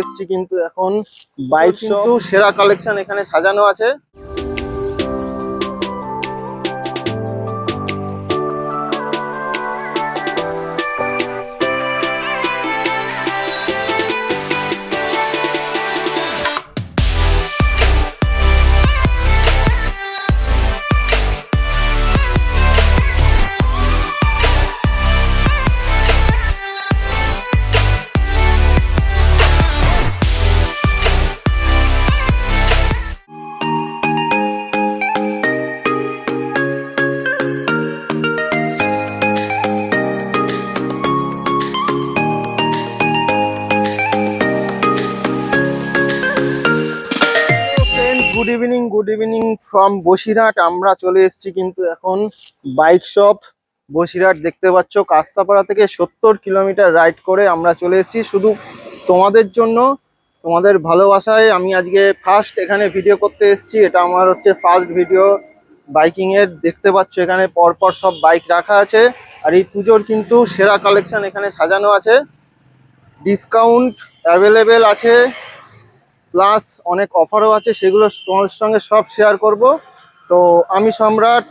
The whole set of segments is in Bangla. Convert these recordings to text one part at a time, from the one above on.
এসেছি কিন্তু এখন। বাইক কিন্তু সেরা কালেকশন এখানে সাজানো আছে। Good evening good evening from Basirhat. আমরা চলে এসেছি কিন্তু এখন বাইক শপ বসিরহাট। দেখতে পাচ্ছ কাস্তাপাড়া থেকে সত্তর কিলোমিটার রাইড করে আমরা চলে এসেছি। শুধু তোমাদের জন্য, তোমাদের ভালোবাসায় আমি আজকে ফার্স্ট এখানে ভিডিও করতে এসেছি। এটা আমার হচ্ছে ফার্স্ট ভিডিও বাইকিং এর। দেখতে পাচ্ছ এখানে পরপর সব বাইক রাখা আছে। আর এই পুজোর কিন্তু সেরা কালেকশন এখানে সাজানো আছে। ডিসকাউন্ট অ্যাভেলেবেল আছে। প্লাস অনেক অফারও আছে, সেগুলো তোমাদের সঙ্গে সব শেয়ার করব। তো আমি সম্রাট,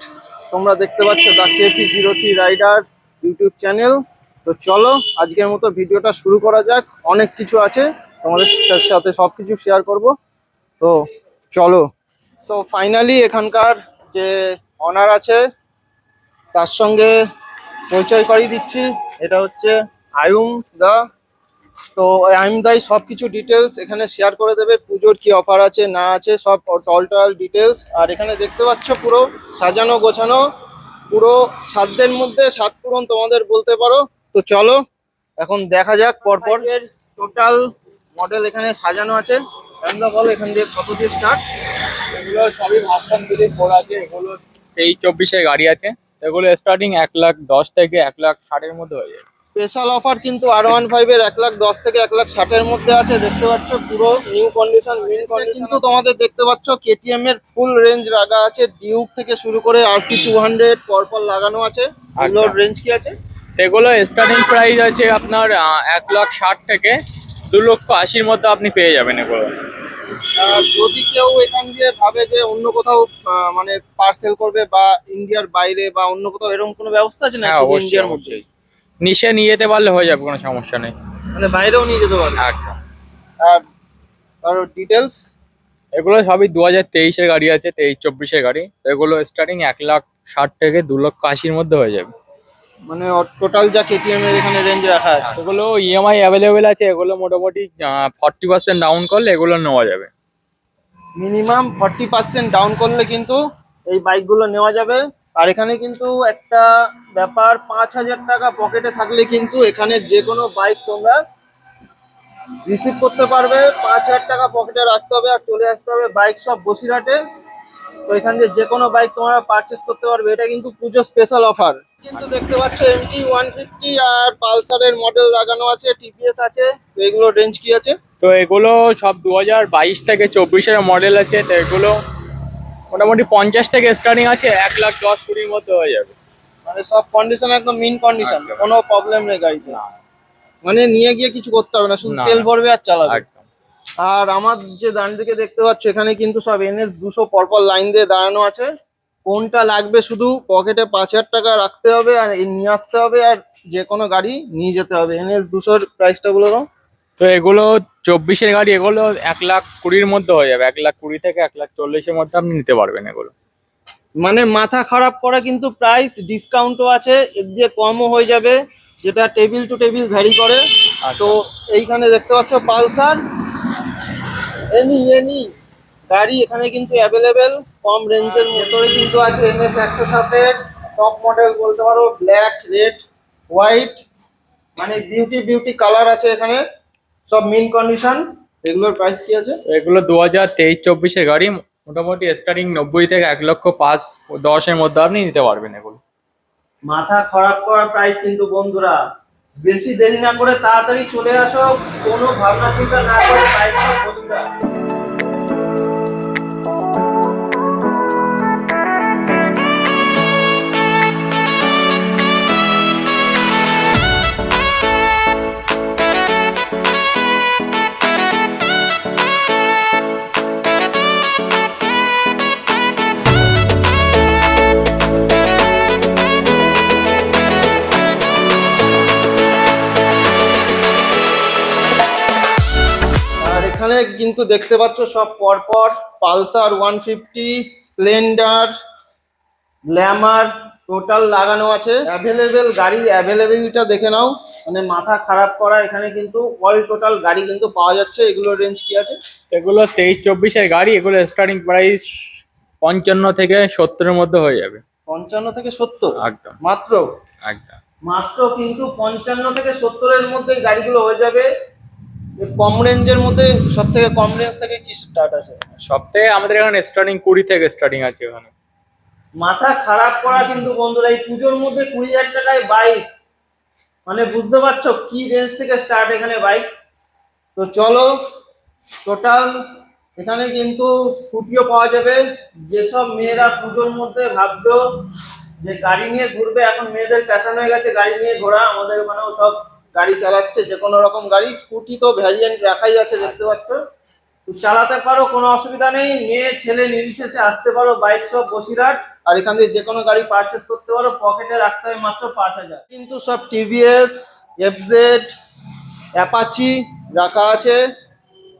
তোমরা দেখতে পাচ্ছ KP zero three rider YouTube channel তো চলো, আজকের মতো ভিডিওটা শুরু করা যাক। অনেক কিছু আছে, তোমাদের সাথে সব কিছু শেয়ার করব। তো চলো। তো ফাইনালি এখানকার যে অনার আছে, তার সঙ্গে পরিচয় করিয়ে দিচ্ছি। এটা হচ্ছে আয়ুম দা তো আইমদাই সব কিছু ডিটেলস এখানে শেয়ার করে দেবে পুজোর কি অফার আছে না আছে সব টল ডিটেলস আর এখানে দেখতে পাচ্ছ পুরো সাজানো গোছানো পুরো সাধ্যের মধ্যে সাত পূরণ তোমাদের বলতে পারো। তো চলো এখন দেখা যাক পরপর। এর টোটাল মডেল এখানে সাজানো আছে। আমরা বলো এখান দিয়ে কত দিয়ে স্টার্ট এগুলো সবই ভার্সন দিলে ফোর আছে। এগুলো তেইশ চব্বিশের গাড়ি আছে। এগুলো স্টার্টিং এক লাখ দশ থেকে এক লাখ ষাটের মধ্যে হয়ে যায় স্পেশাল অফার কিন্তু আর ওয়ান ফাইভের এক লাখ দশ থেকে এক লাখ ষাটের মধ্যে আছে। দেখতে পাচ্ছ পুরো নিউ কন্ডিশন মিন কন্ডিশন কিন্তু তোমাদের দেখতে পাচ্ছ কেটিএম এর ফুল রেঞ্জ রাখা আছে। ডিউক থেকে শুরু করে আরসি টু হান্ড্রেড পরপর লাগানো আছে। এগুলোর রেঞ্জ কি আছে? তো এগুলো স্টার্টিং প্রাইস আছে আপনার এক লাখ ষাট থেকে দু লক্ষ আশির মধ্যে আপনি পেয়ে যাবেন এগুলো। আর যদি কেউ এখান দিয়ে ভাবে যে অন্য কোথাও আহ, মানে পার্সেল করবে বা ইন্ডিয়ার বাইরে বা অন্য কোথাও এরকম কোনো ব্যবস্থা আছে না ইন্ডিয়ার মধ্যে? অবশ্যই। নিচে নিয়ে যেতে পারলে হয়ে যাবে কোনো সমস্যা নেই। মানে বাইরেও নিয়ে যেতে পারবে। একদম। আর ডিটেলস এগুলো সবই দু হাজার তেইশের গাড়ি আছে তেইশ চব্বিশের গাড়ি। তো এগুলো স্টার্টিং এক লাখ ষাট থেকে দু লক্ষ আশির মধ্যে হয়ে যাবে। মানে টোটাল যা কেটিএম এর এখানে রেঞ্জ রাখা আছে। এগুলো ইএমআই অ্যাভেলেবেল আছে এগুলো মোটামুটি ফর্টি পার্সেন্ট ডাউন করলে এগুলো নেওয়া যাবে। মিনিমাম ফর্টি পার্সেন্ট ডাউন করলে কিন্তু এই বাইকগুলো নেওয়া যাবে। আর এখানে কিন্তু একটা ব্যাপার, পাঁচ হাজার টাকা পকেটে থাকলে কিন্তু এখানে যে কোনো বাইক তোমরা রিসিভ করতে পারবে। পাঁচ হাজার টাকা পকেটে রাখতে হবে আর চলে আসতে হবে বাইক সব বসিরহাটে। তো এখান দিয়ে যে কোনো বাইক তোমরা পারচেস করতে পারবে। এটা কিন্তু পুজো স্পেশাল অফার কিন্তু দেখতে পাচ্ছ এমটি ওয়ান ফিফটি আর পালসারের মডেল লাগানো আছে টিপিএস আছে, তো এগুলো রেঞ্জ কি আছে? তো এগুলো সব দু হাজার বাইশ থেকে চব্বিশের মডেল আছে, তো এগুলো মোটামুটি পঞ্চাশ থেকে স্টার্টিং আছে এক লাখ দশ কুড়ির মধ্যে হয়ে যাবে। মানে সব কন্ডিশন একদম মিন কন্ডিশন। কোনো প্রবলেম নেই গাড়িতে। মানে নিয়ে গিয়ে কিছু করতে হবে না শুধু তেল ভরবে আর চালাবে। আর আমার যে ডান দিকে দেখতে পাচ্ছ এখানে কিন্তু সব এনএস দুশো পরপর লাইন দিয়ে দাঁড়ানো আছে। কোনটা লাগবে শুধু পকেটে পাঁচ হাজার টাকা রাখতে হবে আর নিয়ে আসতে হবে আর যে কোনো গাড়ি নিয়ে যেতে হবে। এনএস দুশোর প্রাইসটা দাও। তো এগুলো চব্বিশের গাড়ি এগুলো এক লাখ কুড়ির মধ্যে হয়ে যাবে। এক লাখ কুড়ি থেকে এক লাখ চল্লিশের মধ্যে আপনি নিতে পারবেন এগুলো। মানে মাথা খারাপ করা কিন্তু প্রাইস ডিসকাউন্টও আছে এর দিয়ে কমও হয়ে যাবে যেটা টেবিল টু টেবিল ভ্যারি করে। তো এইখানে দেখতে পাচ্ছ পালসার। Any any. গাড়ি এখানে কিন্তু অ্যাভেলেবেল কম রেঞ্জের ভেতরে কিন্তু আছে এনএস একশো সাতের। টপ মডেল বলতে পারো ব্ল্যাক রেড হোয়াইট মানে বিউটি বিউটি কালার আছে এখানে। সব মিন কন্ডিশন এগুলোর প্রাইস কি আছে? এগুলো দু হাজার তেইশ চব্বিশের গাড়ি মোটামুটি স্টার্টিং নব্বই থেকে এক লক্ষ পাঁচ দশের মধ্যে আপনি নিতে পারবেন এগুলো। মাথা খারাপ করার প্রাইস কিন্তু বন্ধুরা বেশি দেরি না করে তাড়াতাড়ি চলে আসো কোনো ভাবনা চিন্তা না করে প্রাইস বন্ধুরা এখানে কিন্তু দেখতে পাচ্ছ সব পরপর Pulsar one fifty Splendor Glamour total লাগানো আছে। অ্যাভেলেবেল গাড়ির অ্যাভেলেবিলিটা দেখে নাও। মানে মাথা খারাপ করা এখানে কিন্তু অল টোটাল গাড়ি কিন্তু পাওয়া যাচ্ছে। এগুলোর রেঞ্জ কি আছে? এগুলো তেইশ চব্বিশের গাড়ি এগুলো স্টার্টিং প্রাইস পঞ্চান্ন থেকে সত্তরের মধ্যে হয়ে যাবে। পঞ্চান্ন থেকে সত্তর? একদম। মাত্র? একদম। মাত্র কিন্তু পঞ্চান্ন থেকে সত্তরের মধ্যে গাড়িগুলো হয়ে যাবে। কম রেঞ্জের মধ্যে সব থেকে কম রেঞ্জ থেকে কি স্টার্ট আছে? সব থেকে আমাদের এখানে স্টার্টিং কুড়ি থেকে স্টার্টিং আছে এখানে মাথা খারাপ করা কিন্তু বন্ধুরা এই পুজোর মধ্যে কুড়ি হাজার টাকায় বাইক মানে বুঝতে পারছ কি রেঞ্জ থেকে স্টার্ট এখানে বাইক তো চলো টোটাল এখানে কিন্তু স্কুটিও পাওয়া যাবে। যেসব মেয়েরা পুজোর মধ্যে ভাবছ যে গাড়ি নিয়ে ঘুরবে এখন মেয়েদের প্যাশন হয়ে গেছে গাড়ি নিয়ে ঘোরা। আমাদের ওখানেও সব গাড়ি চালাচ্ছে যে কোনো রকম গাড়ি স্কুটি তো ভ্যারিয়েন্ট রাখাই আছে দেখতে পাচ্ছ? চালাতে পারো কোনো অসুবিধা নেই মেয়ে ছেলে নির্বিশেষে আসতে পারো বাইক সব বসিরহাট আর এখান থেকে যে কোনো গাড়ি পারচেস করতে পারো পকেটে রাখতে হবে মাত্র পাঁচ হাজার। কিন্তু সব টিভিএস এফজেড অ্যাপাচি রাখা আছে।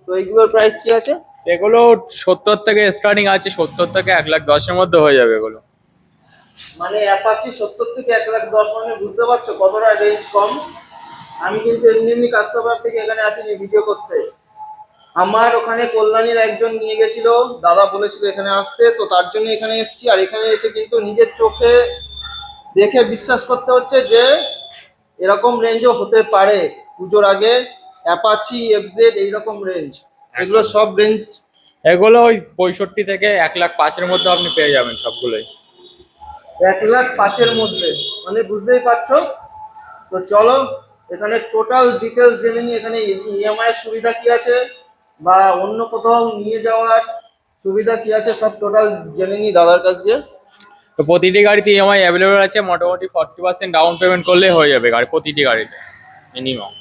তো এইগুলোর প্রাইস কি আছে? এগুলো সত্তর থেকে স্টার্টিং আছে সত্তর থেকে এক লাখ দশের মধ্যে হয়ে যাবে এগুলো। মানে অ্যাপাচি সত্তর থেকে এক লাখ দশ মানে বুঝতে পারছ কতটা রেঞ্জ কম? আমি কিন্তু এমনি এমনি কাস্টমার থেকে এখানে আসিনি ভিডিও করতে। আমার ওখানে কল্যাণীর একজন নিয়ে গেছিল দাদা বলেছিল এখানে আসতে তো তার জন্য এখানে এসেছি। আর এখানে এসে কিন্তু নিজের চোখে দেখে বিশ্বাস করতে হচ্ছে যে এরকম রেঞ্জও হতে পারে। পুজোর আগে অ্যাপাচি এফজেড এইরকম রেঞ্জ এগুলো সব রেঞ্জ এগুলো ওই পঁয়ষট্টি থেকে এক লাখ পাঁচের মধ্যে আপনি পেয়ে যাবেন সবগুলোই। এক লাখ পাঁচের মধ্যে। মানে বুঝতেই পারছ? তো চলো এখানে টোটাল ডিটেলস জেনে নিই এখানে ইএমআই এর সুবিধা কি আছে বা অন্য কোথাও নিয়ে যাওয়ার সুবিধা কি আছে সব টোটাল জেনে নিই দাদার কাছ দিয়ে। তো প্রতিটি গাড়িতে ইএমআই অ্যাভেলেবল আছে মোটামুটি ফর্টি পার্সেন্ট ডাউন পেমেন্ট করলে হয়ে যাবে গাড়ি প্রতিটি গাড়িতে মিনিমাম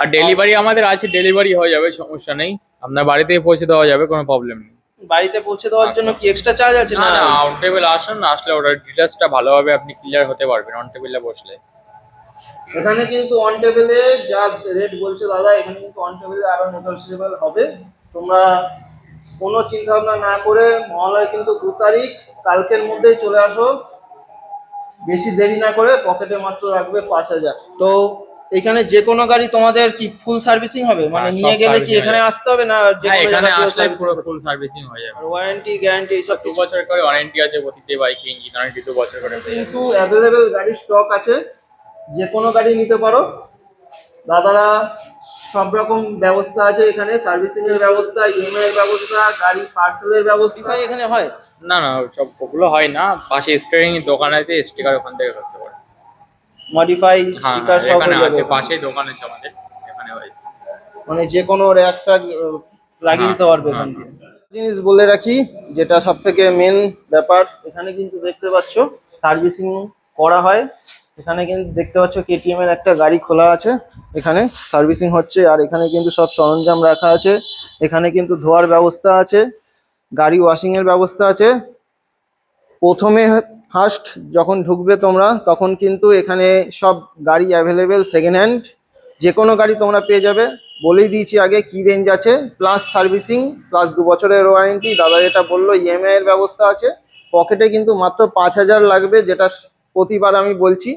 আর ডেলিভারি আমাদের আছে ডেলিভারি হয়ে যাবে সমস্যা নেই। আপনার বাড়িতেই পৌঁছে দেওয়া যাবে কোনো প্রবলেম নেই। বাড়িতে পৌঁছে দেওয়ার জন্য কি এক্সট্রা চার্জ আছে না না? অন টেবিল আসুন আসলে ওটার ডিটেলসটা ভালোভাবে আপনি ক্লিয়ার হতে পারবেন অন টেবিলে বসলে। এখানে কিন্তু অন টেবিলে যা রেট বলছে দাদা এখানে কিন্তু অন টেবিলে আরও নেগোসিয়েবল হবে। তোমরা কোনো চিন্তা ভাবনা না করে মহালয় কিন্তু দু তারিখ কালকের মধ্যেই চলে আসো। বেশি দেরি না করে পকেটে মাত্র রাখবে পাঁচ হাজার। তো এখানে যে কোনো গাড়ি তোমাদের কি ফুল সার্ভিসিং হবে? মানে হ্যাঁ, নিয়ে গেলে কি এখানে আসতে হবে না যে হ্যাঁ এখানে আসলে পুরো ফুল সার্ভিসিং হয়ে যাবে। ওয়ারেন্টি গ্যারান্টি সব দু বছর করে ওয়ারেন্টি আছে প্রতিটি বাইকে ইঞ্জিন ওয়ারেন্টি দু বছর করে কিন্তু অ্যাভেলেবেল গাড়ির স্টক আছে। যে কোনো গাড়ি নিতে পারো। দাদারা সব রকম ব্যবস্থা আছে এখানে সার্ভিসিং এর ব্যবস্থা ইএমআই এর ব্যবস্থা গাড়ি পার্সেলের ব্যবস্থা। এখানে হয়? না না সব ওগুলো হয় না। পাশে স্টিয়ারিং দোকান আছে স্টিকার ওখান থেকে করতে পারো। মডিফাই হ্যাঁ স্টিকার হ্যাঁ, সব এখানে আছে পাশে দোকান আছে আমাদের এখানে হয়। মানে যে কোনো র্যাক লাগিয়ে হ্যাঁ, দিতে পারবে এখান থেকে। জিনিস বলে রাখি যেটা সব থেকে মেন ব্যাপার এখানে কিন্তু দেখতে পাচ্ছ সার্ভিসিং করা হয়। এখানে কিন্তু দেখতে পাচ্ছ কেটিএম এর একটা গাড়ি খোলা আছে। এখানে সার্ভিসিং হচ্ছে আর এখানে কিন্তু সব সরঞ্জাম রাখা আছে। এখানে কিন্তু ধোয়ার ব্যবস্থা আছে, গাড়ি ওয়াশিং এর ব্যবস্থা আছে। প্রথমে ফার্স্ট যখন ঢুকবে তোমরা, তখন কিন্তু এখানে সব গাড়ি অ্যাভেলেবেল সেকেন্ড হ্যান্ড যে কোনো গাড়ি তোমরা পেয়ে যাবে। বলেই দিয়েছি আগে, কি রেঞ্জ আছে? প্লাস সার্ভিসিং প্লাস দু বছরের ওয়ারেন্টি দাদা যেটা বলল ইএমআই এর ব্যবস্থা আছে। পকেটে কিন্তু মাত্র পাঁচ হাজার লাগবে, যেটা প্রতিবার আমি বলছি,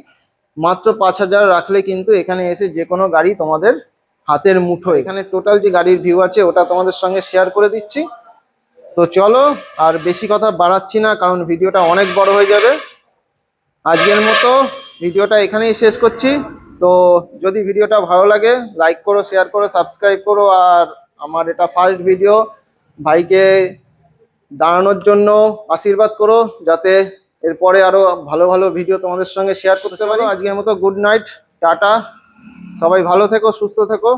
মাত্র পাঁচ হাজার রাখলে কিন্তু এখানে এসে যে কোনো গাড়ি তোমাদের হাতের মুঠো। এখানে টোটাল যে গাড়ির ভিউ আছে, ওটা তোমাদের সঙ্গে শেয়ার করে দিচ্ছি। তো চলো, আর বেশি কথা বাড়াচ্ছি না, কারণ ভিডিওটা অনেক বড় হয়ে যাবে। আজকের মতো ভিডিওটা এখানেই শেষ করছি। তো যদি ভিডিওটা ভালো লাগে লাইক করো শেয়ার করো সাবস্ক্রাইব করো, আর আমার এটা ফার্স্ট ভিডিও ভাইকে দাঁড়ানোর জন্য আশীর্বাদ করো, যাতে এরপরে আরও ভালো ভালো ভিডিও তোমাদের সঙ্গে শেয়ার করতে পারি। আজকের মতো গুড নাইট টাটা। সবাই ভালো থেকো, সুস্থ থেকো।